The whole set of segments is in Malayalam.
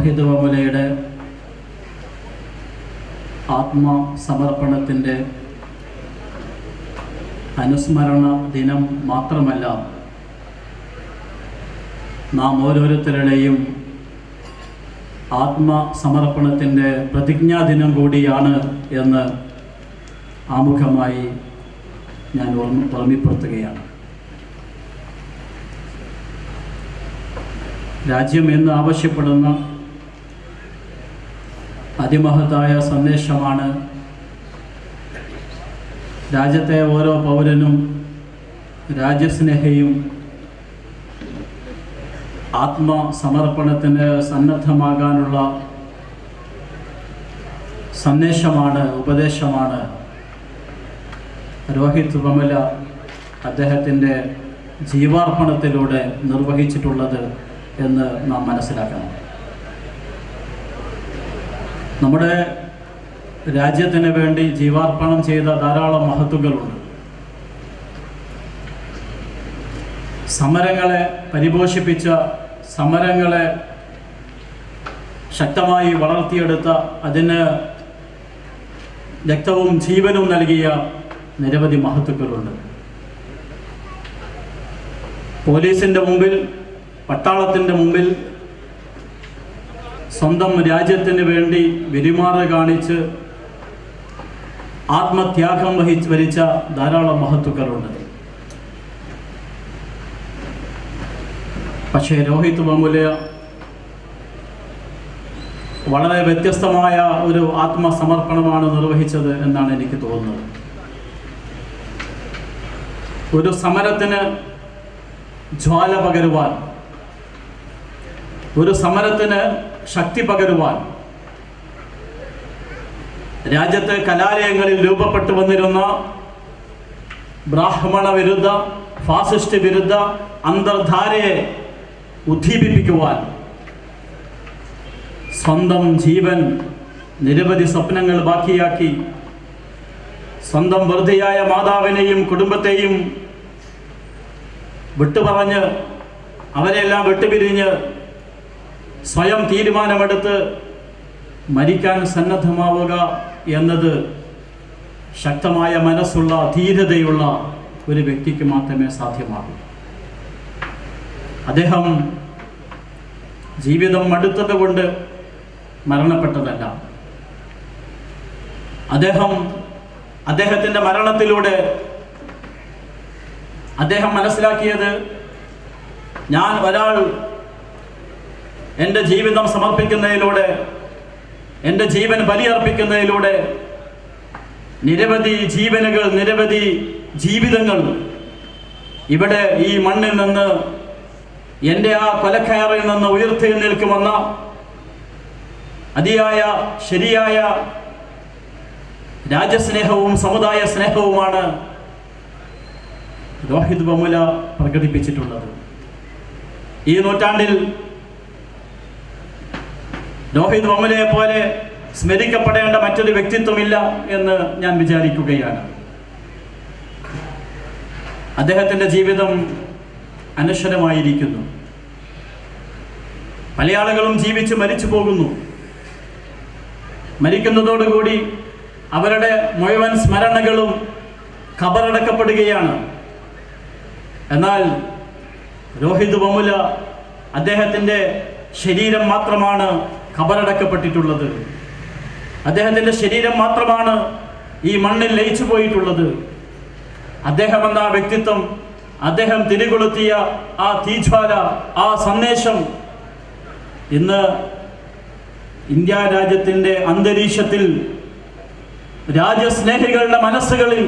രോഹിത് വമുലയുടെ ആത്മസമർപ്പണത്തിന്റെ അനുസ്മരണ ദിനം മാത്രമല്ല നാം ഓരോരുത്തരുടെയും ആത്മസമർപ്പണത്തിന്റെ പ്രതിജ്ഞാ ദിനം കൂടിയാണ് എന്ന് ആമുഖമായി ഞാൻ ഓർമ്മ ഓർമ്മപ്പെടുത്തുകയാണ്. രാജ്യം എന്ന് ആവശ്യപ്പെടുന്ന അതിമഹത്തായ സന്ദേശമാണ്. രാജ്യത്തെ ഓരോ പൗരനും രാജ്യസ്നേഹയും ആത്മസമർപ്പണത്തിന് സന്നദ്ധമാകാനുള്ള സന്ദേശമാണ് ഉപദേശമാണ്. രോഹിത് വമല അദ്ദേഹത്തിന്റെ ജീവാർപ്പണത്തിലൂടെ നിർവഹിച്ചിട്ടുള്ളത് എന്ന് നാം മനസ്സിലാക്കണം. നമ്മുടെ രാജ്യത്തിന് വേണ്ടി ജീവാർപ്പണം ചെയ്ത ധാരാളം മഹത്തുക്കളുണ്ട് സമരങ്ങളെ പരിപോഷിപ്പിച്ച സമരങ്ങളെ ശക്തമായി വളർത്തിയെടുത്ത അതിന് രക്തവും ജീവനും നൽകിയ നിരവധി മഹത്തുക്കളുണ്ട്. പോലീസിന്റെ മുമ്പിൽ പട്ടാളത്തിന്റെ മുമ്പിൽ സ്വന്തം രാജ്യത്തിന് വേണ്ടി വിരിമാറ കാണിച്ച് ആത്മത്യാഗം വഹിച്ച് വരിച്ച ധാരാളം മഹത്തുക്കളുണ്ട്. പക്ഷേ രോഹിത് വമുല വളരെ വ്യത്യസ്തമായ ഒരു ആത്മസമർപ്പണമാണ് നിർവഹിച്ചത് എന്നാണ് എനിക്ക് തോന്നുന്നത്. ഒരു സമരത്തിന് ജ്വാല പകരുവാൻ ഒരു സമരത്തിന് ശക്തി പകരുവാൻ. രാജ്യത്തെ കലാലയങ്ങളിൽ രൂപപ്പെട്ടു വന്നിരുന്ന ബ്രാഹ്മണ വിരുദ്ധ ഫാസിസ്റ്റ് വിരുദ്ധ അന്തർധാരയെ ഉദ്ദീപിപ്പിക്കുവാൻ സ്വന്തം ജീവൻ നിരവധി സ്വപ്നങ്ങൾ ബാക്കിയാക്കി സ്വന്തം വെറുതെയായ മാതാവിനെയും കുടുംബത്തെയും വിട്ടുപറഞ്ഞ് അവരെല്ലാം വിട്ടുപിരിഞ്ഞ് സ്വയം തീരുമാനമെടുത്ത് മരിക്കാൻ സന്നദ്ധമാവുക എന്നത് ശക്തമായ മനസ്സുള്ള ധീരതയുള്ള ഒരു വ്യക്തിക്ക് മാത്രമേ സാധ്യമാകൂ. അദ്ദേഹം ജീവിതം മടുത്തത് കൊണ്ട് മരണപ്പെട്ടതല്ല. അദ്ദേഹം അദ്ദേഹത്തിന്റെ മരണത്തിലൂടെ അദ്ദേഹം മനസ്സിലാക്കിയത് ഞാൻ ഒരാൾ എന്റെ ജീവിതം സമർപ്പിക്കുന്നതിലൂടെ എന്റെ ജീവൻ ബലിയർപ്പിക്കുന്നതിലൂടെ നിരവധി ജീവനുകൾ നിരവധി ജീവിതങ്ങൾ ഇവിടെ ഈ മണ്ണിൽ നിന്ന് എന്റെ ആ കൊലക്കയറിൽ നിന്ന് ഉയർത്തി നിൽക്കുമെന്ന അതിയായ ശരിയായ രാജ്യസ്നേഹവും സമുദായ സ്നേഹവുമാണ് രോഹിത് ബമുല പ്രകടിപ്പിച്ചിട്ടുള്ളത്. ഈ നൂറ്റാണ്ടിൽ രോഹിത് ബമുലയെ പോലെ സ്മരിക്കപ്പെടേണ്ട മറ്റൊരു വ്യക്തിത്വമില്ല എന്ന് ഞാൻ വിചാരിക്കുകയാണ്. അദ്ദേഹത്തിന്റെ ജീവിതം അനശ്വരമായിരിക്കുന്നു. മലയാളികളും ജീവിച്ച് മരിച്ചു പോകുന്നു. മരിക്കുന്നതോടുകൂടി അവരുടെ മുഴുവൻ സ്മരണകളും ഖബറടക്കപ്പെടുകയാണ് എന്നാൽ രോഹിത് ബമുല അദ്ദേഹത്തിന്റെ ശരീരം മാത്രമാണ് ഖബറടക്കപ്പെട്ടിട്ടുള്ളത് അദ്ദേഹത്തിന്റെ ശരീരം മാത്രമാണ് ഈ മണ്ണിൽ ലയിച്ചു പോയിട്ടുള്ളത്. അദ്ദേഹം എന്ന വ്യക്തിത്വം അദ്ദേഹം തിരികൊളുത്തിയ ആ തീജ്വാല ആ സന്ദേശം ഇന്ന് ഇന്ത്യ രാജ്യത്തിന്റെ അന്തരീക്ഷത്തിൽ രാജ്യസ്നേഹികളുടെ മനസ്സുകളിൽ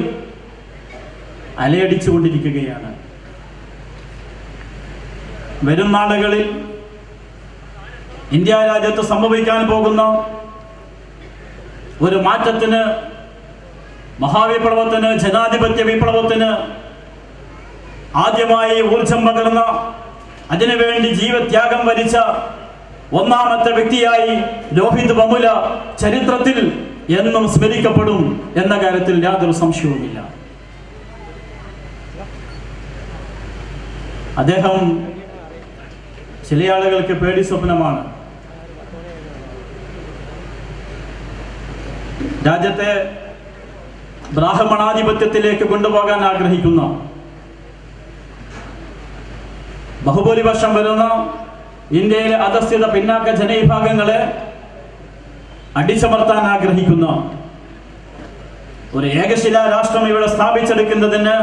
അലയടിച്ചുകൊണ്ടിരിക്കുകയാണ്. വരും നാളുകളിൽ ഇന്ത്യ രാജ്യത്ത് സംഭവിക്കാൻ പോകുന്ന ഒരു മാറ്റത്തിന് മഹാവിപ്ലവത്തിന് ജനാധിപത്യ വിപ്ലവത്തിന് ആദ്യമായി ഊർജം പകർന്ന അതിനുവേണ്ടി ജീവത്യാഗം വരിച്ച ഒന്നാമത്തെ വ്യക്തിയായി രോഹിത് ബമുല ചരിത്രത്തിൽ എന്നും സ്മരിക്കപ്പെടും എന്ന കാര്യത്തിൽ യാതൊരു സംശയവുമില്ല. അദ്ദേഹം ചില ആളുകൾക്ക് പേടി സ്വപ്നമാണ്. രാജ്യത്തെ ബ്രാഹ്മണാധിപത്യത്തിലേക്ക് കൊണ്ടുപോകാൻ ആഗ്രഹിക്കുന്ന ബഹുഭൂരിപക്ഷം വരുന്ന ഇന്ത്യയിലെ അധസ്ഥിത പിന്നാക്ക ജനവിഭാഗങ്ങളെ അടിച്ചമർത്താൻ ആഗ്രഹിക്കുന്ന ഒരു ഏകശില രാഷ്ട്രം ഇവിടെ സ്ഥാപിച്ചെടുക്കുന്നതിന്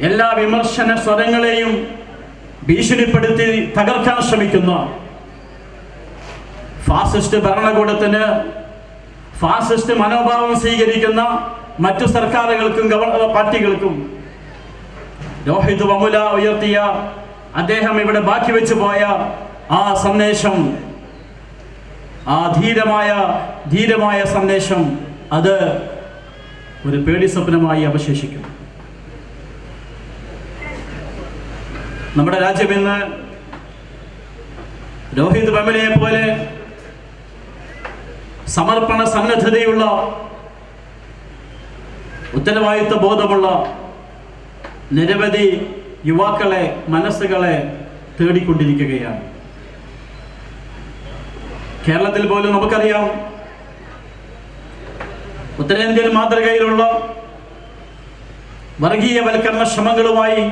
എല്ലാ വിമർശന സ്വരങ്ങളെയും ഭീഷണിപ്പെടുത്തി തകർക്കാൻ ശ്രമിക്കുന്ന ഫാസിസ്റ്റ് ഭരണകൂടത്തിന് ഫാസിസ്റ്റ് മനോഭാവം സ്വീകരിക്കുന്ന മറ്റു സർക്കാരുകൾക്കും പാർട്ടികൾക്കും രോഹിത് വമുല ഉയർത്തിയ അദ്ദേഹം ഇവിടെ ബാക്കി വെച്ചു പോയ ആ സന്ദേശം ആ ധീരമായ ധീരമായ സന്ദേശം അത് ഒരു പേടി സ്വപ്നമായി അവശേഷിക്കും നമ്മുടെ രാജ്യം ഇന്ന് രോഹിത് വമുലയെ പോലെ സമർപ്പണ സന്നദ്ധതയുള്ള ഉത്തരവാദിത്വ ബോധമുള്ള നിരവധി യുവാക്കളെ മനസ്സുകളെ തേടിക്കൊണ്ടിരിക്കുകയാണ്. കേരളത്തിൽ പോലും നമുക്കറിയാം ഉത്തരേന്ത്യൻ മാതൃകയിലുള്ള വർഗീയവൽക്കരണ ശ്രമങ്ങളുമായി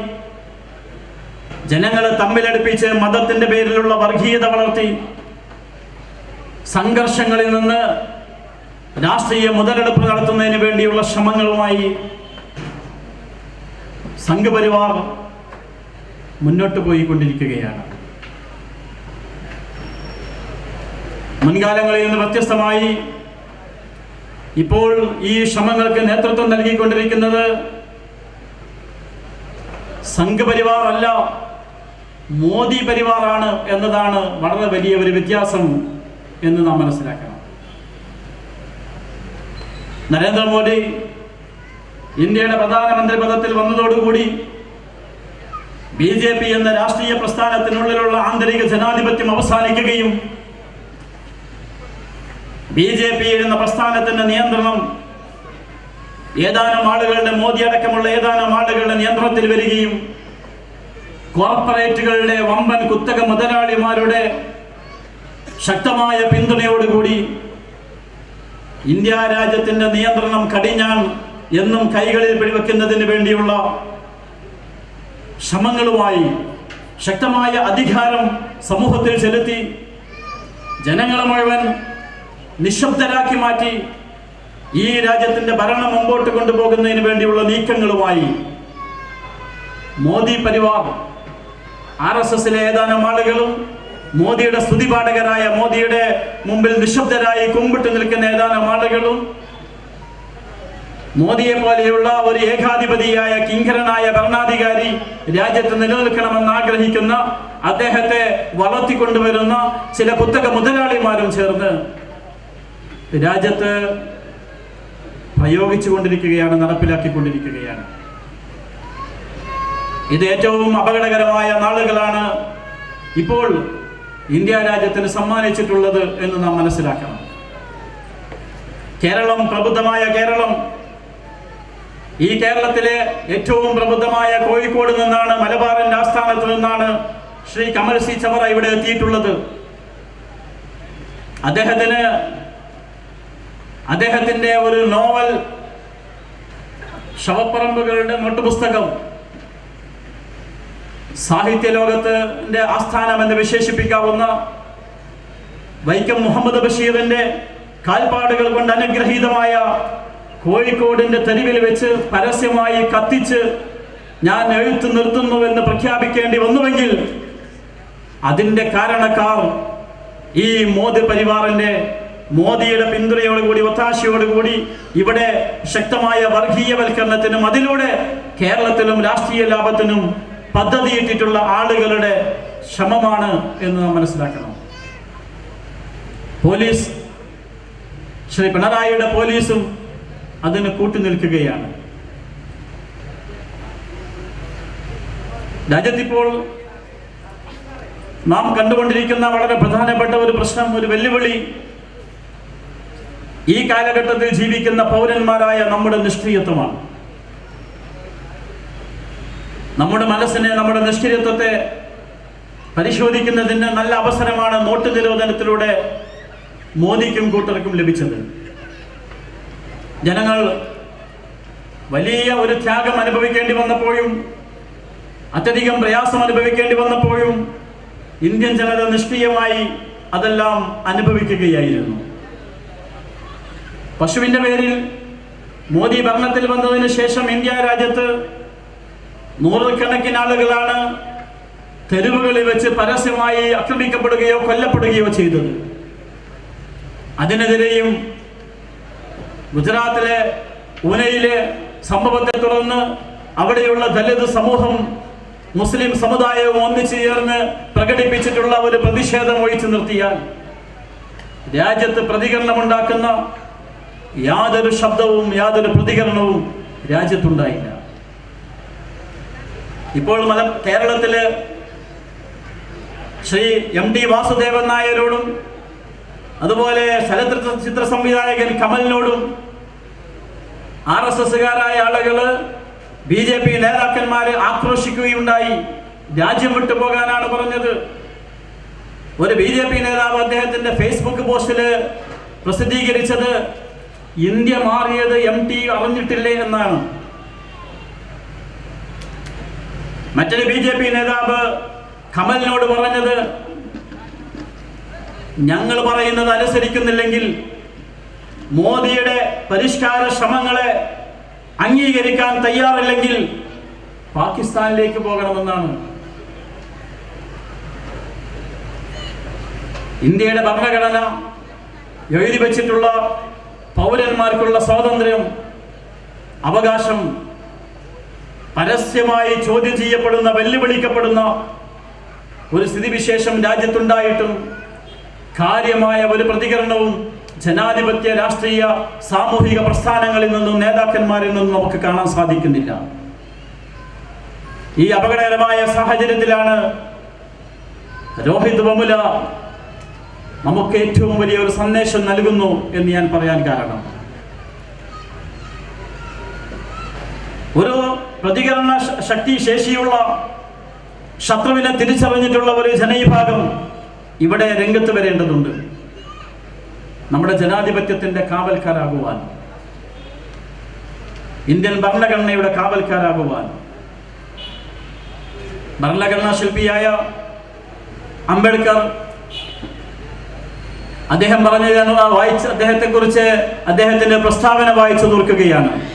ജനങ്ങളെ തമ്മിലടുപ്പിച്ച് മതത്തിന്റെ പേരിലുള്ള വർഗീയത വളർത്തി സംഘർഷങ്ങളിൽ നിന്ന് രാഷ്ട്രീയ മുതലെടുപ്പ് നടത്തുന്നതിന് വേണ്ടിയുള്ള ശ്രമങ്ങളുമായി സംഘപരിവാർ മുന്നോട്ട് പോയിക്കൊണ്ടിരിക്കുകയാണ്. മുൻകാലങ്ങളിൽ നിന്ന് വ്യത്യസ്തമായി ഇപ്പോൾ ഈ ശ്രമങ്ങൾക്ക് നേതൃത്വം നൽകിക്കൊണ്ടിരിക്കുന്നത് സംഘപരിവാർ അല്ല മോദി പരിവാറാണ് എന്നതാണ് വളരെ വലിയ ഒരു വ്യത്യാസം. എന്ന് നാം മനസ്സിലാക്കണം. നരേന്ദ്രമോദി ഇന്ത്യയുടെ പ്രധാനമന്ത്രി പദത്തിൽ വന്നതോടുകൂടി ബി ജെ പി എന്ന രാഷ്ട്രീയ പ്രസ്ഥാനത്തിനുള്ളിലുള്ള ആന്തരിക ജനാധിപത്യം അവസാനിക്കുകയും ബി ജെ പി എന്ന പ്രസ്ഥാനത്തിന്റെ നിയന്ത്രണം ഏതാനും ആളുകളുടെ മോദി അടക്കമുള്ള ഏതാനും ആളുകളുടെ നിയന്ത്രണത്തിൽ വരികയും കോർപ്പറേറ്റുകളുടെ വമ്പൻ കുത്തക മുതലാളിമാരുടെ ശക്തമായ പിന്തുണയോടുകൂടി ഇന്ത്യ രാജ്യത്തിന്റെ നിയന്ത്രണം കടിഞ്ഞാൻ എന്നും കൈകളിൽ പിടിവെക്കുന്നതിന് വേണ്ടിയുള്ള ശ്രമങ്ങളുമായി ശക്തമായ അധികാരം സമൂഹത്തിൽ ചെലുത്തി ജനങ്ങളെ മുഴുവൻ നിശബ്ദരാക്കി മാറ്റി ഈ രാജ്യത്തിന്റെ ഭരണം മുമ്പോട്ട് കൊണ്ടുപോകുന്നതിന് വേണ്ടിയുള്ള നീക്കങ്ങളുമായി മോദി പരിവാർ ആർ എസ് എസിലെ ഏതാനും ആളുകളും മോദിയുടെ സ്തുതിപാഠകരായ മോദിയുടെ മുമ്പിൽ നിശബ്ദരായി കുമ്പിട്ട് നിൽക്കുന്ന ഏതാനും ആളുകളും മോദിയെ പോലെയുള്ള ഒരു ഏകാധിപതിയായ കിങ്കരനായ ഭരണാധികാരി രാജ്യത്ത് നിലനിൽക്കണമെന്ന് ആഗ്രഹിക്കുന്ന അദ്ദേഹത്തെ വളർത്തിക്കൊണ്ടുവരുന്ന ചില കുത്തക മുതലാളിമാരും ചേർന്ന് രാജ്യത്ത് പ്രയോഗിച്ചു കൊണ്ടിരിക്കുകയാണ് നടപ്പിലാക്കിക്കൊണ്ടിരിക്കുകയാണ്. ഇത് ഏറ്റവും അപകടകരമായ നാളുകളാണ് ഇപ്പോൾ ഇന്ത്യ രാജ്യത്തിന് സമ്മാനിച്ചിട്ടുള്ളത് എന്ന് നാം മനസ്സിലാക്കണം. കേരളം പ്രബുദ്ധമായ കേരളം. ഈ കേരളത്തിലെ ഏറ്റവും പ്രബുദ്ധമായ കോഴിക്കോട് നിന്നാണ് മലബാറിന്റെ ആസ്ഥാനത്ത് നിന്നാണ് ശ്രീ കമൽ സി ചവറ ഇവിടെ എത്തിയിട്ടുള്ളത്. അദ്ദേഹത്തിന് അദ്ദേഹത്തിന്റെ ഒരു നോവൽ ശവപ്പറമ്പുകളുടെ നോട്ടുപുസ്തകം സാഹിത്യ ലോകത്തിന്റെ ആസ്ഥാനം എന്ന് വിശേഷിപ്പിക്കാവുന്ന വൈക്കം മുഹമ്മദ് ബഷീറിന്റെ കാൽപ്പാടുകൾ കൊണ്ട് അനുഗ്രഹീതമായ കോഴിക്കോടിന്റെ തെരുവിൽ വെച്ച് പരസ്യമായി കത്തിച്ച് ഞാൻ എഴുത്ത് നിർത്തുന്നു എന്ന് പ്രഖ്യാപിക്കേണ്ടി വന്നുവെങ്കിൽ അതിന്റെ കാരണക്കാർ ഈ മോദി പരിവാറിന്റെ മോദിയുടെ പിന്തുണയോടുകൂടി ഒത്താശയോടുകൂടി ഇവിടെ ശക്തമായ വർഗീയവൽക്കരണത്തിനും അതിലൂടെ കേരളത്തിലും രാഷ്ട്രീയ ലാഭത്തിനും പദ്ധതിയിട്ടിട്ടുള്ള ആളുകളുടെ ശ്രമമാണ് എന്ന് നാം മനസ്സിലാക്കണം. പോലീസ് ശ്രീ പിണറായിയുടെ പോലീസും അതിന് കൂട്ടുനിൽക്കുകയാണ് രാജ്യത്തിപ്പോൾ നാം കണ്ടുകൊണ്ടിരിക്കുന്ന വളരെ പ്രധാനപ്പെട്ട ഒരു പ്രശ്നം ഒരു വെല്ലുവിളി. ഈ കാലഘട്ടത്തിൽ ജീവിക്കുന്ന പൗരന്മാരായ നമ്മുടെ നിഷ്ക്രിയത്വമാണ്. നമ്മുടെ മനസ്സിനെ നമ്മുടെ നിഷ്ക്രിയത്വത്തെ പരിശോധിക്കുന്നതിന് നല്ല അവസരമാണ് നോട്ട് നിരോധനത്തിലൂടെ മോദിക്കും കൂട്ടർക്കും ലഭിച്ചത്. ജനങ്ങൾ വലിയ ഒരു ത്യാഗം അനുഭവിക്കേണ്ടി വന്നപ്പോഴും അത്യധികം പ്രയാസം അനുഭവിക്കേണ്ടി വന്നപ്പോഴും ഇന്ത്യൻ ജനത നിഷ്ക്രിയമായി അതെല്ലാം അനുഭവിക്കുകയായിരുന്നു. പശുവിന്റെ പേരിൽ മോദി ഭരണത്തിൽ വന്നതിന് ശേഷം ഇന്ത്യ രാജ്യത്ത് നൂറുകണക്കിന് ആളുകളാണ് തെരുവുകളിൽ വെച്ച് പരസ്യമായി ആക്രമിക്കപ്പെടുകയോ കൊല്ലപ്പെടുകയോ ചെയ്തത്. അതിനെതിരെയും ഗുജറാത്തിലെ പൂനെയിലെ സംഭവത്തെ തുടർന്ന് അവിടെയുള്ള ദലിത് സമൂഹം മുസ്ലിം സമുദായവും ഒന്നിച്ചു ചേർന്ന് പ്രകടിപ്പിച്ചിട്ടുള്ള ഒരു പ്രതിഷേധം ഒഴിച്ചു നിർത്തിയാൽ രാജ്യത്ത് പ്രതികരണമുണ്ടാക്കുന്ന യാതൊരു ശബ്ദവും യാതൊരു പ്രതികരണവും രാജ്യത്തുണ്ടായില്ല. ഇപ്പോൾ മല കേരളത്തിൽ ശ്രീ എം ടി വാസുദേവൻ നായരോടും അതുപോലെ ചലച്ചിത്ര ചിത്ര സംവിധായകൻ കമലിനോടും ആർ എസ് എസുകാരായ ആളുകൾ ബി ജെ പി നേതാക്കന്മാരെ ആക്രോശിക്കുകയുണ്ടായി. രാജ്യം വിട്ടു പോകാനാണ് പറഞ്ഞത്. ഒരു ബി ജെ പി നേതാവ് അദ്ദേഹത്തിന്റെ ഫേസ്ബുക്ക് പോസ്റ്റിൽ പ്രസിദ്ധീകരിച്ചത് ഇന്ത്യ മാറിയത് എം ടി അറിഞ്ഞിട്ടില്ലേ എന്നാണ്. മറ്റൊരു ബി ജെ പി നേതാവ് കമലിനോട് പറഞ്ഞത് ഞങ്ങൾ പറയുന്നത് അനുസരിക്കുന്നില്ലെങ്കിൽ മോദിയുടെ പരിഷ്കാര ശ്രമങ്ങളെ അംഗീകരിക്കാൻ തയ്യാറില്ലെങ്കിൽ പാകിസ്ഥാനിലേക്ക് പോകണമെന്നാണ്. ഇന്ത്യയുടെ ഭരണഘടന എഴുതി വച്ചിട്ടുള്ള പൗരന്മാർക്കുള്ള സ്വാതന്ത്ര്യം അവകാശം പരസ്യമായി ചോദ്യം ചെയ്യപ്പെടുന്ന വെല്ലുവിളിക്കപ്പെടുന്ന ഒരു സ്ഥിതിവിശേഷം രാജ്യത്തുണ്ടായിട്ടും കാര്യമായ ഒരു പ്രതികരണവും ജനാധിപത്യ രാഷ്ട്രീയ സാമൂഹിക പ്രസ്ഥാനങ്ങളിൽ നിന്നും നേതാക്കന്മാരിൽ നിന്നും നമുക്ക് കാണാൻ സാധിക്കുന്നില്ല. ഈ അപകടകരമായ സാഹചര്യത്തിലാണ് രോഹിത് വമുല നമുക്ക് ഏറ്റവും വലിയ ഒരു സന്ദേശം നൽകുന്നു എന്ന് ഞാൻ പറയാൻ കാരണം. ഒരു പ്രതികരണ ശക്തി ശേഷിയുള്ള ശത്രുവിനെ തിരിച്ചറിഞ്ഞിട്ടുള്ള ഒരു ജനവിഭാഗം ഇവിടെ രംഗത്ത് വരേണ്ടതുണ്ട്. നമ്മുടെ ജനാധിപത്യത്തിന്റെ കാവൽക്കാരാകുവാൻ ഇന്ത്യൻ ഭരണഘടനയുടെ കാവൽക്കാരാകുവാൻ ഭരണഘടനാ ശില്പിയായ അംബേദ്കർ അദ്ദേഹം പറഞ്ഞു വായിച്ച അദ്ദേഹത്തെ കുറിച്ച് അദ്ദേഹത്തിന്റെ പ്രസ്താവന വായിച്ചു നോക്കുകയാണ്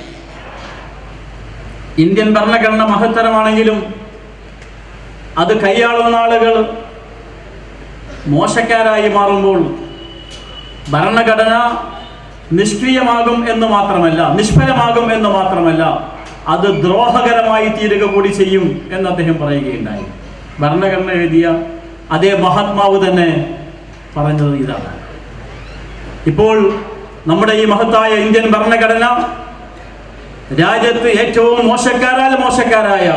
ഇന്ത്യൻ ഭരണഘടന മഹത്തരമാണെങ്കിലും അത് കൈയാളുന്ന ആളുകൾ മോശക്കാരായി മാറുമ്പോൾ ഭരണഘടന നിഷ്ക്രിയമാകും എന്ന് മാത്രമല്ല നിഷ്ഫലമാകും എന്ന് മാത്രമല്ല അത് ദ്രോഹകരമായി തീരുക കൂടി ചെയ്യും എന്ന് അദ്ദേഹം പറയുകയുണ്ടായി. ഭരണഘടന എഴുതിയ അതേ മഹാത്മാവ് തന്നെ പറഞ്ഞത് ഇതാണ്. ഇപ്പോൾ നമ്മുടെ ഈ മഹത്തായ ഇന്ത്യൻ ഭരണഘടന രാജ്യത്ത് ഏറ്റവും മോശക്കാരാൽ മോശക്കാരായ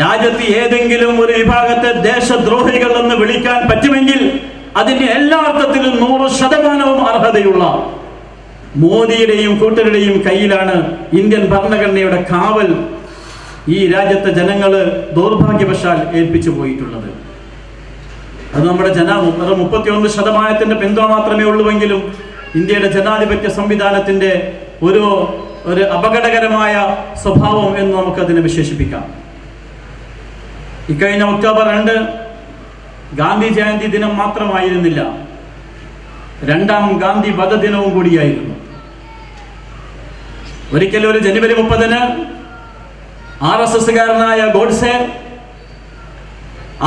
രാജ്യത്ത് ഏതെങ്കിലും ഒരു വിഭാഗത്തെ ദേശദ്രോഹികൾ എന്ന് വിളിക്കാൻ പറ്റുമെങ്കിൽ അതിന്റെ എല്ലാ അർത്ഥത്തിലും നൂറ് ശതമാനവും അർഹതയുള്ള മോദിയുടെയും കൂട്ടരുടെയും കയ്യിലാണ് ഇന്ത്യൻ ഭരണഘടനയുടെ കാവൽ ഈ രാജ്യത്തെ ജനങ്ങൾ ദൗർഭാഗ്യവശാൽ ഏൽപ്പിച്ചു പോയിട്ടുള്ളത്. അത് നമ്മുടെ ജന മുപ്പത്തിയൊന്ന് ശതമാനത്തിന്റെ പിന്തുണ മാത്രമേ ഉള്ളുവെങ്കിലും ഇന്ത്യയുടെ ജനാധിപത്യ സംവിധാനത്തിന്റെ ഒരു ഒരു അപകടകരമായ സ്വഭാവം എന്ന് നമുക്കതിനെ വിശേഷിപ്പിക്കാം. ഇക്കഴിഞ്ഞ ഒക്ടോബർ രണ്ട് ഗാന്ധി ജയന്തി ദിനം മാത്രമായിരുന്നില്ല. രണ്ടാം ഗാന്ധി വധദിനവും കൂടിയായിരുന്നു. ഒരിക്കൽ ഒരു ജനുവരി മുപ്പതിന് ആർ എസ് എസ്സുകാരനായ ഗോഡ്സെ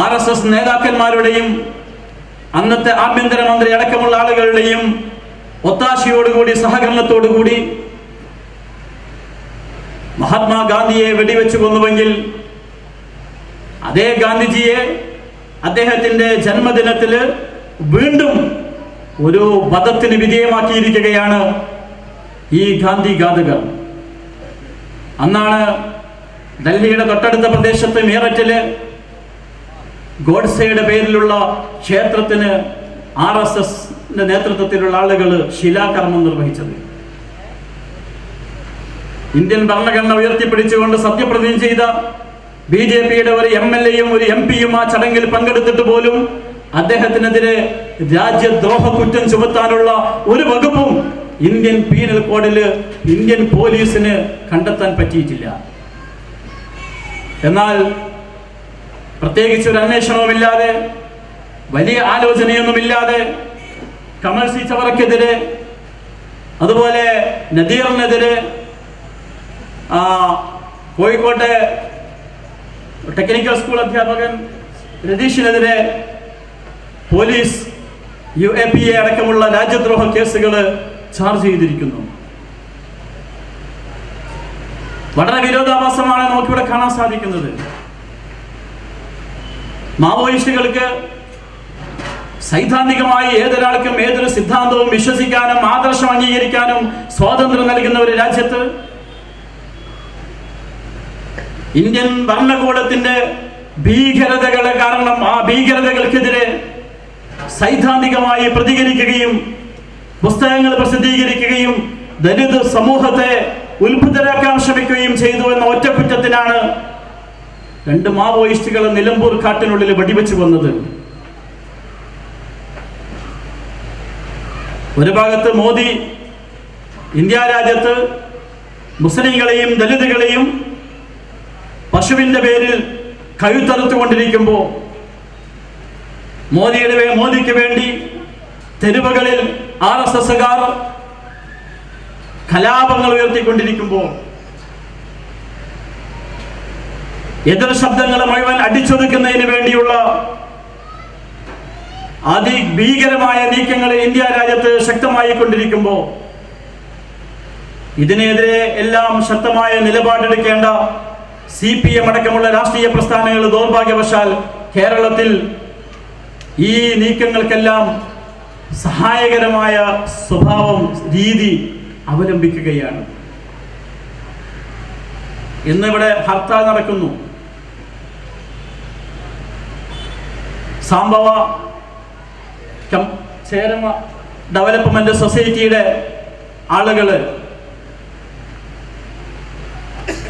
ആർ എസ് എസ് നേതാക്കന്മാരുടെയും അന്നത്തെ ആഭ്യന്തരമന്ത്രി അടക്കമുള്ള ആളുകളുടെയും ഒത്താശയോടുകൂടി സഹകരണത്തോടുകൂടി മഹാത്മാഗാന്ധിയെ വെടിവെച്ചു കൊന്നുവെങ്കിൽ അതേ ഗാന്ധിജിയെ അദ്ദേഹത്തിന്റെ ജന്മദിനത്തിൽ വീണ്ടും ഒരു വധത്തിന് വിധേയമാക്കിയിരിക്കുകയാണ് ഈ ഗാന്ധി ഘാതകർ അന്നാണ് ഡൽഹിയുടെ തൊട്ടടുത്ത പ്രദേശത്ത് മീററ്റിൽ ഗോഡ്സയുടെ പേരിലുള്ള ക്ഷേത്രത്തിന് ആർ എസ് എസിന്റെ നേതൃത്വത്തിലുള്ള ആളുകൾ ശിലാകർമ്മം നിർവഹിച്ചത്. ഇന്ത്യൻ ഭരണഘടന ഉയർത്തിപ്പിടിച്ചുകൊണ്ട് സത്യപ്രതിജ്ഞ ചെയ്ത ബി ജെ പിയുടെ ഒരു എം എൽ എയും ഒരു എം പിയും ആ ചടങ്ങിൽ പങ്കെടുത്തിട്ട് പോലും അദ്ദേഹത്തിനെതിരെ രാജ്യദ്രോഹ കുറ്റം ചുമത്താനുള്ള ഒരു വകുപ്പും ഇന്ത്യൻ പീനൽ കോഡിൽ ഇന്ത്യൻ പോലീസിന് കണ്ടെത്താൻ പറ്റിയിട്ടില്ല. എന്നാൽ പ്രത്യേകിച്ച് ഒരു അന്വേഷണവുമില്ലാതെ വലിയ ആലോചനയൊന്നുമില്ലാതെ കമൽ സി ചവറക്കെതിരെ അതുപോലെ നദീറിനെതിരെ കോഴിക്കോട്ടെ ടെക്നിക്കൽ സ്കൂൾ അധ്യാപകൻ രതീഷിനെതിരെ police U A P A അടക്കമുള്ള രാജ്യദ്രോഹ കേസുകൾ ചാർജ് ചെയ്തിരിക്കുന്നു. വളരെ വിരോധാഭാസമാണ് നമുക്കിവിടെ കാണാൻ സാധിക്കുന്നത്. മാവോയിസ്റ്റുകൾക്ക് സൈദ്ധാന്തികമായി ഏതൊരാൾക്കും ഏതൊരു സിദ്ധാന്തവും വിശ്വസിക്കാനും ആദർശം അംഗീകരിക്കാനും സ്വാതന്ത്ര്യം നൽകുന്ന ഒരു രാജ്യത്ത് ഇന്ത്യൻ ഭരണകൂടത്തിന്റെ ഭീകരതകളെ കാരണം ആ ഭീകരതകൾക്കെതിരെ സൈദ്ധാന്തികമായി പ്രതികരിക്കുകയും പുസ്തകങ്ങൾ പ്രസിദ്ധീകരിക്കുകയും ദലിത് സമൂഹത്തെ ഉത്ഭുതരാക്കാൻ ശ്രമിക്കുകയും ചെയ്തു എന്ന ഒറ്റക്കുറ്റത്തിനാണ് രണ്ട് മാവോയിസ്റ്റുകൾ നിലമ്പൂർ കാട്ടിനുള്ളിൽ വെടിവെച്ച് വന്നത് ഒരു ഭാഗത്ത് മോദി ഇന്ത്യ രാജ്യത്ത് മുസ്ലിങ്ങളെയും ദലിതുകളെയും പശുവിന്റെ പേരിൽ കഴുത്തറുത്തുകൊണ്ടിരിക്കുമ്പോൾ മോദിയുടെ മോദിക്ക് വേണ്ടി തെരുവുകളിൽ ആർ എസ് എസുകാർ കലാപങ്ങൾ ഉയർത്തിക്കൊണ്ടിരിക്കുമ്പോൾ എതിർ ശബ്ദങ്ങളെ മുഴുവൻ അടിച്ചൊതുക്കുന്നതിന് വേണ്ടിയുള്ള അതിഭീകരമായ നീക്കങ്ങൾ ഇന്ത്യ രാജ്യത്ത് ശക്തമായി കൊണ്ടിരിക്കുമ്പോൾ ഇതിനെതിരെ എല്ലാം ശക്തമായ നിലപാടെടുക്കേണ്ട സി പി എം അടക്കമുള്ള രാഷ്ട്രീയ പ്രസ്ഥാനങ്ങൾ ദൗർഭാഗ്യവശാൽ കേരളത്തിൽ ഈ നീക്കങ്ങൾക്കെല്ലാം സഹായകരമായ സ്വഭാവം രീതി അവലംബിക്കുകയാണ്. ഇന്നിവിടെ ഹർത്താൽ നടക്കുന്നു. സാംബവ കം- ചേരമ ഡെവലപ്മെന്റ് സൊസൈറ്റിയുടെ ആളുകൾ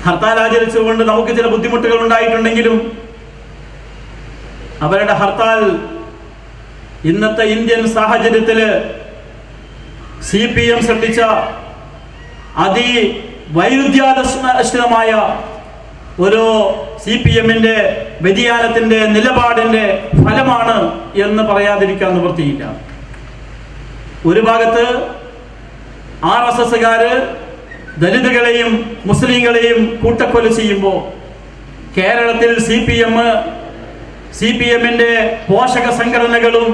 ഹർത്താൽ ആചരിച്ചുകൊണ്ട് നമുക്ക് ചില ബുദ്ധിമുട്ടുകൾ ഉണ്ടായിട്ടുണ്ടെങ്കിലും അവരുടെ ഹർത്താൽ ഇന്നത്തെ ഇന്ത്യൻ സാഹചര്യത്തിൽ സി പി എം സൃഷ്ടിച്ച അതി വൈരുദ്ധ്യാദർശനമായ ഒരു സി പി എമ്മിന്റെ വ്യതിയാനത്തിന്റെ നിലപാടിന്റെ ഫലമാണ് എന്ന് പറയാതിരിക്കാൻ നിവൃത്തിയില്ല. ഒരു ഭാഗത്ത് ആർ എസ് എസ്സുകാര് ദലിതുകളെയും മുസ്ലിങ്ങളെയും കൂട്ടക്കൊല ചെയ്യുമ്പോൾ കേരളത്തിൽ C P M C P എമ്മിന്റെ പോഷക സംഘടനകളും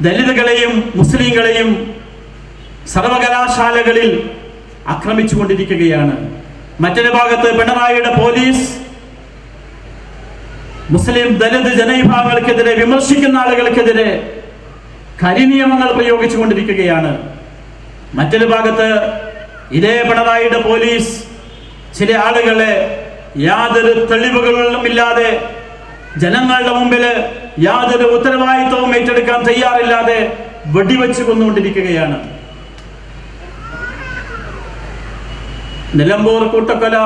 ദലിതുകളെയും മുസ്ലിങ്ങളെയും സർവകലാശാലകളിൽ ആക്രമിച്ചുകൊണ്ടിരിക്കുകയാണ്. മറ്റൊരു ഭാഗത്ത് പിണറായിയുടെ പോലീസ് മുസ്ലിം ദലിത് ജനവിഭാഗങ്ങൾക്കെതിരെ വിമർശിക്കുന്ന ആളുകൾക്കെതിരെ കരിനിയമങ്ങൾ പ്രയോഗിച്ചുകൊണ്ടിരിക്കുകയാണ്. മറ്റൊരു ഭാഗത്ത് ഇതേ പിണറായിയുടെ പോലീസ് ചില ആളുകളെ യാതൊരു തെളിവുകളും ഇല്ലാതെ ജനങ്ങളുടെ മുമ്പിൽ യാതൊരു ഉത്തരവാദിത്വവും ഏറ്റെടുക്കാൻ തയ്യാറില്ലാതെ വെടിവെച്ച് കൊന്നുകൊണ്ടിരിക്കുകയാണ്. നിലമ്പൂർ കൂട്ടക്കൊല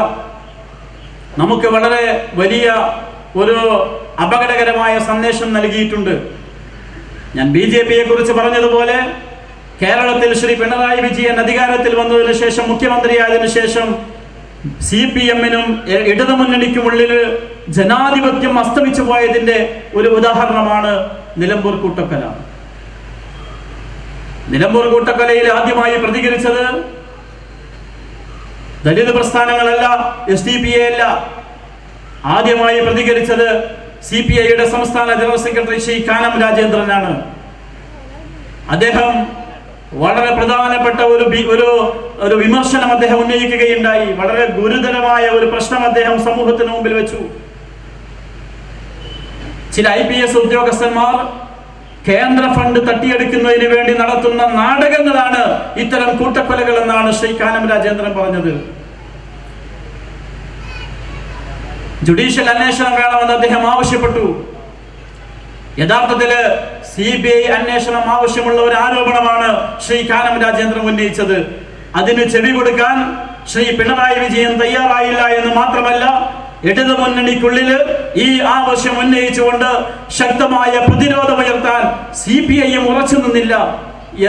നമുക്ക് വളരെ വലിയ ഒരു അപകടകരമായ സന്ദേശം നൽകിയിട്ടുണ്ട്. ഞാൻ ബി ജെ പിയെ കുറിച്ച് പറഞ്ഞതുപോലെ കേരളത്തിൽ ശ്രീ പിണറായി വിജയൻ അധികാരത്തിൽ വന്നതിന് ശേഷം മുഖ്യമന്ത്രിയായതിനു ശേഷം സി പി എമ്മിനും ഇടതുമുന്നണിക്കുമുള്ളിൽ ജനാധിപത്യം അസ്തമിച്ചു പോയതിന്റെ ഒരു ഉദാഹരണമാണ് നിലമ്പൂർ കൂട്ടക്കൊല. നിലമ്പൂർ കൂട്ടക്കൊലയിൽ ആദ്യമായി പ്രതികരിച്ചത് ദലിത് പ്രസ്ഥാനങ്ങളല്ല എസ് ഡി പി എ അല്ല. ആദ്യമായി പ്രതികരിച്ചത് സി പി ഐയുടെ സംസ്ഥാന ജനറൽ സെക്രട്ടറി ശ്രീ കാനം രാജേന്ദ്രനാണ്. അദ്ദേഹം വളരെ പ്രധാനപ്പെട്ട ഒരു ഒരു ഒരു വിമർശനം അദ്ദേഹം ഉന്നയിക്കുകയുണ്ടായി. വളരെ ഗുരുതരമായ ഒരു പ്രശ്നം അദ്ദേഹം സമൂഹത്തിന് മുമ്പിൽ വെച്ചു. ചില ഐ പി എസ് ഉദ്യോഗസ്ഥന്മാർ കേന്ദ്ര ഫണ്ട് തട്ടിയെടുക്കുന്നതിന് വേണ്ടി നടത്തുന്ന നാടകങ്ങളാണ് ഇത്തരം കൂട്ടക്കൊലകൾ എന്നാണ് ശ്രീ കാനം രാജേന്ദ്രൻ പറഞ്ഞത്. ജുഡീഷ്യൽ അന്വേഷണം വേണമെന്ന് അദ്ദേഹം ആവശ്യപ്പെട്ടു. യഥാർത്ഥത്തിൽ സി ബി ഐ അന്വേഷണം ആവശ്യമുള്ള ഒരു ആരോപണമാണ് ശ്രീ കാനം രാജേന്ദ്രൻ ഉന്നയിച്ചത്. അതിന് ചെവി കൊടുക്കാൻ ശ്രീ പിണറായി വിജയൻ തയ്യാറായില്ല എന്ന് മാത്രമല്ല ഇടതു മുന്നണിക്കുള്ളിൽ ഈ ആവശ്യം ഉന്നയിച്ചുകൊണ്ട് ശക്തമായ പ്രതിരോധമുയർത്താൻ സി പി ഐയും ഉറച്ചു നിന്നില്ല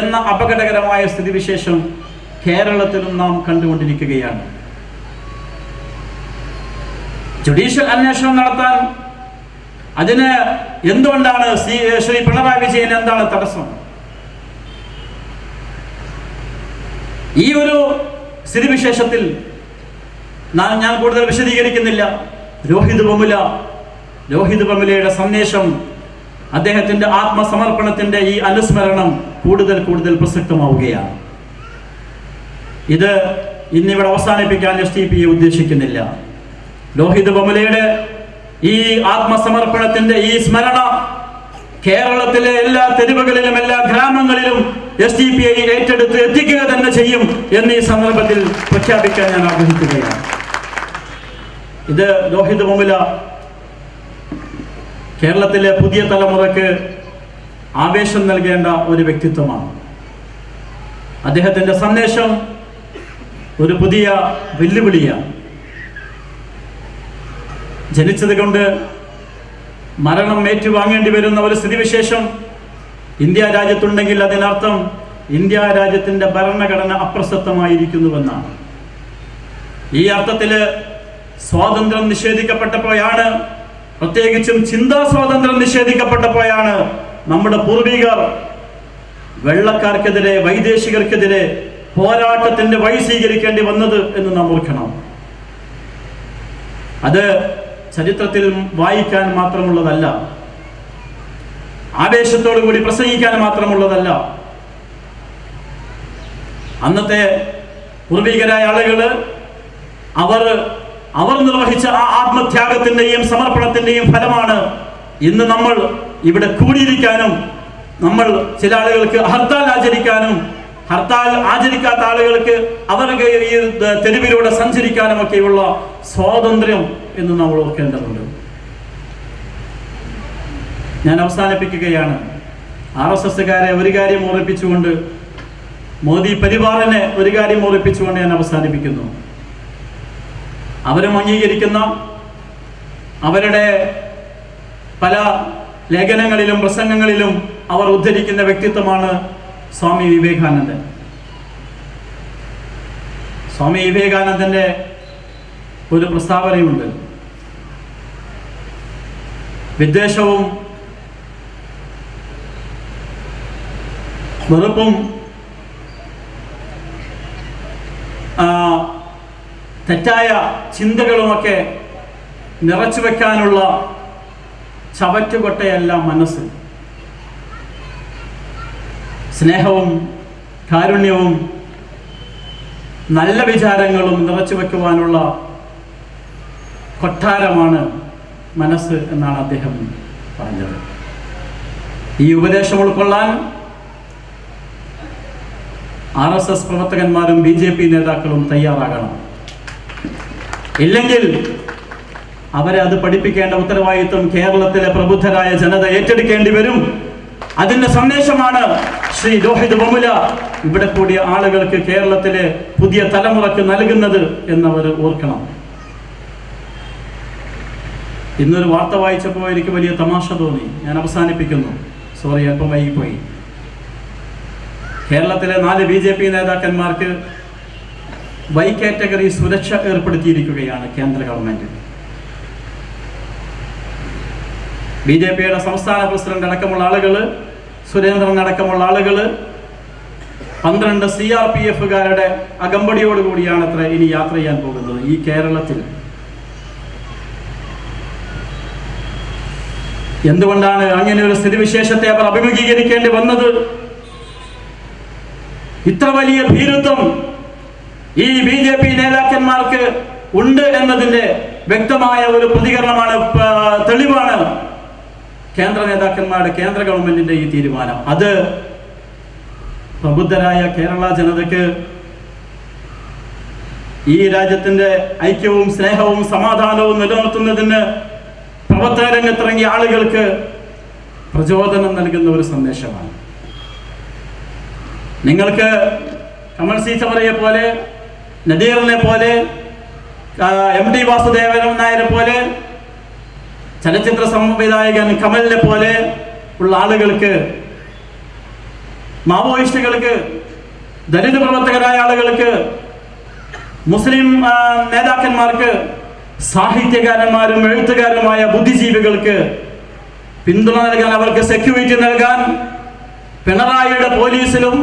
എന്ന അപകടകരമായ സ്ഥിതിവിശേഷം കേരളത്തിലും നാം കണ്ടുകൊണ്ടിരിക്കുകയാണ്. ജുഡീഷ്യൽ അന്വേഷണം നടത്താൻ അതിന് എന്തുകൊണ്ടാണ് ശ്രീ പിണറായി വിജയൻ എന്താണ് തടസ്സം? ഈ ഒരു സ്ഥിതിവിശേഷത്തിൽ ഞാൻ കൂടുതൽ വിശദീകരിക്കുന്നില്ല. രോഹിത് ബമുല രോഹിത് ബമുലയുടെ സന്ദേശം അദ്ദേഹത്തിന്റെ ആത്മസമർപ്പണത്തിന്റെ ഈ അനുസ്മരണം കൂടുതൽ കൂടുതൽ പ്രസക്തമാവുകയാണ്. ഇത് ഇന്നിവിടെ അവസാനിപ്പിക്കാൻ എസ് ടി പി ഉദ്ദേശിക്കുന്നില്ല. രോഹിത് ബമുലയുടെ ഈ ആത്മസമർപ്പണത്തിന്റെ ഈ സ്മരണ കേരളത്തിലെ എല്ലാ തെരുവുകളിലും എല്ലാ ഗ്രാമങ്ങളിലും എസ് ഡി പി ഐ ഏറ്റെടുത്ത് എത്തിക്കുക തന്നെ ചെയ്യും എന്ന് ഈ സന്ദർഭത്തിൽ പ്രഖ്യാപിക്കാൻ ഞാൻ ആഗ്രഹിക്കുകയാണ്. ഇത് ലോഹിത് ബമുല കേരളത്തിലെ പുതിയ തലമുറയ്ക്ക് ആവേശം നൽകേണ്ട ഒരു വ്യക്തിത്വമാണ്. അദ്ദേഹത്തിന്റെ സന്ദേശം ഒരു പുതിയ വെല്ലുവിളിയാണ്. ജനിച്ചത് കൊണ്ട് മരണം ഏറ്റുവാങ്ങേണ്ടി വരുന്ന ഒരു സ്ഥിതിവിശേഷം ഇന്ത്യ രാജ്യത്തുണ്ടെങ്കിൽ അതിനർത്ഥം ഇന്ത്യ രാജ്യത്തിന്റെ ഭരണഘടന അപ്രസക്തമായിരിക്കുന്നുവെന്നാണ്. ഈ അർത്ഥത്തിൽ സ്വാതന്ത്ര്യം നിഷേധിക്കപ്പെട്ടപ്പോഴാണ് പ്രത്യേകിച്ചും ചിന്താ സ്വാതന്ത്ര്യം നിഷേധിക്കപ്പെട്ടപ്പോഴാണ് നമ്മുടെ പൂർവികർ വെള്ളക്കാർക്കെതിരെ വൈദേശികർക്കെതിരെ പോരാട്ടത്തിന്റെ വഴി സ്വീകരിക്കേണ്ടി വന്നത് എന്ന് നാം ഓർക്കണം. അത് ചരിത്രത്തിൽ വായിക്കാൻ മാത്രമുള്ളതല്ല ആവേശത്തോടു കൂടി പ്രസംഗിക്കാൻ മാത്രമുള്ളതല്ല അന്നത്തെ പൂർവികരായ ആളുകൾ അവർ അവർ നിർവഹിച്ച ആ ആത്മത്യാഗത്തിന്റെയും സമർപ്പണത്തിന്റെയും ഫലമാണ് ഇന്ന് നമ്മൾ ഇവിടെ കൂടിയിരിക്കാനും നമ്മൾ ചില ആളുകൾക്ക് ഹർത്താൽ ആചരിക്കാനും ഹർത്താൽ ആചരിക്കാത്ത ആളുകൾക്ക് അവർക്ക് ഈ തെരുവിലൂടെ സഞ്ചരിക്കാനും ഒക്കെയുള്ള സ്വാതന്ത്ര്യം എന്ന് നമ്മൾ ഓർക്കേണ്ടതുണ്ട് ഞാൻ അവസാനിപ്പിക്കുകയാണ്. ആർ എസ് എസ്സുകാരെ ഒരു കാര്യം ഓർപ്പിച്ചുകൊണ്ട് മോദി പരിവാറിനെ ഒരു കാര്യം ഓർപ്പിച്ചുകൊണ്ട് ഞാൻ അവസാനിപ്പിക്കുന്നു. അവരും അംഗീകരിക്കുന്ന അവരുടെ പല ലേഖനങ്ങളിലും പ്രസംഗങ്ങളിലും അവർ ഉദ്ധരിക്കുന്ന വ്യക്തിത്വമാണ് സ്വാമി വിവേകാനന്ദൻ. സ്വാമി വിവേകാനന്ദന്റെ ഒരു പ്രസ്താവനയുണ്ട്. വിദ്വേഷവും വെറുപ്പും തെറ്റായ ചിന്തകളുമൊക്കെ നിറച്ചു വെക്കാനുള്ള ചവറ്റുകൊട്ടയല്ല മനസ്സ്. സ്നേഹവും കാരുണ്യവും നല്ല വിചാരങ്ങളും നിറച്ചു വെക്കുവാനുള്ള കൊട്ടാരമാണ് മനസ്സ് എന്നാണ് അദ്ദേഹം പറഞ്ഞത്. ഈ ഉപദേശം ഉൾക്കൊള്ളാൻ ആർ എസ് എസ് പ്രവർത്തകന്മാരും ബി ജെ പി നേതാക്കളും തയ്യാറാകണം. ഇല്ലെങ്കിൽ അവരെ അത് പഠിപ്പിക്കേണ്ട ഉത്തരവാദിത്വം കേരളത്തിലെ പ്രബുദ്ധരായ ജനത ഏറ്റെടുക്കേണ്ടി വരും. അതിന്റെ സന്ദേശമാണ് ശ്രീ രോഹിത് ബമുല ഇവിടെ കൂടിയ ആളുകൾക്ക് കേരളത്തിലെ പുതിയ തലമുറയ്ക്ക് നൽകുന്നത് എന്നവർ ഓർക്കണം. ഇന്നൊരു വാർത്ത വായിച്ചപ്പോൾ എനിക്ക് വലിയ തമാശ തോന്നി. ഞാൻ അവസാനിപ്പിക്കുന്നു. സോറി അല്പം വൈകിപ്പോയി. കേരളത്തിലെ നാല് ബി ജെ പി നേതാക്കന്മാർക്ക് വൈ കാറ്റഗറി സുരക്ഷ ഏർപ്പെടുത്തിയിരിക്കുകയാണ് കേന്ദ്ര ഗവൺമെന്റ്. ബി ജെ പിയുടെ സംസ്ഥാന പ്രസിഡന്റ് അടക്കമുള്ള ആളുകൾ സുരേന്ദ്രൻ അടക്കമുള്ള ആളുകൾ പന്ത്രണ്ട് സി ആർ പി എഫുകാരുടെ അകമ്പടിയോടുകൂടിയാണ് അത്ര ഇനി യാത്ര ചെയ്യാൻ പോകുന്നത്. ഈ കേരളത്തിൽ എന്തുകൊണ്ടാണ് അങ്ങനെ ഒരു സ്ഥിതിവിശേഷത്തെ അവർ അഭിമുഖീകരിക്കേണ്ടി വന്നത്? ഇത്ര വലിയ ഭീരുത്വം ഈ ബി ജെ പി നേതാക്കന്മാർക്ക് ഉണ്ട് എന്നതിന്റെ വ്യക്തമായ ഒരു പ്രതികരണമാണ് തെളിവാണ് കേന്ദ്ര നേതാക്കന്മാരുടെ കേന്ദ്ര ഗവൺമെന്റിന്റെ ഈ തീരുമാനം. അത് പ്രബുദ്ധരായ കേരള ജനതയ്ക്ക് ഈ രാജ്യത്തിന്റെ ഐക്യവും സ്നേഹവും സമാധാനവും നിലനിർത്തുന്നതിന് പ്രവർത്തന രംഗത്തിറങ്ങിയ ആളുകൾക്ക് പ്രചോദനം നൽകുന്ന ഒരു സന്ദേശമാണ്. നിങ്ങൾക്ക് കമൽ സി ചവറയെ പോലെ നദീറിനെ പോലെ എം ടി വാസുദേവൻ നായരെ പോലെ ചലച്ചിത്ര സംവിധായകൻ കമലിനെ പോലെ ഉള്ള ആളുകൾക്ക് മാവോയിസ്റ്റുകൾക്ക് ദലിത് പ്രവർത്തകരായ ആളുകൾക്ക് മുസ്ലിം നേതാക്കന്മാർക്ക് സാഹിത്യകാരന്മാരും എഴുത്തുകാരുമായ ബുദ്ധിജീവികൾക്ക് പിന്തുണ നൽകാൻ അവർക്ക് സെക്യൂരിറ്റി നൽകാൻ പിണറായിയുടെ പോലീസിലും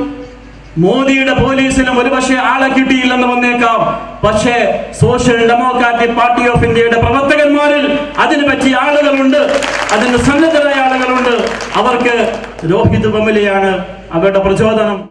മോദിയുടെ പോലീസിലും ഒരുപക്ഷെ ആളെ കിട്ടിയില്ലെന്ന് വന്നേക്കാം. പക്ഷേ സോഷ്യൽ ഡെമോക്രാറ്റിക് പാർട്ടി ഓഫ് ഇന്ത്യയുടെ പ്രവർത്തകന്മാരിൽ അതിന് പറ്റിയ ആളുകളുണ്ട്. അതിന് സന്നദ്ധരായ ആളുകളുണ്ട്. അവർക്ക് രോഹിത് ബമലിയാണ് അവരുടെ പ്രചോദനം.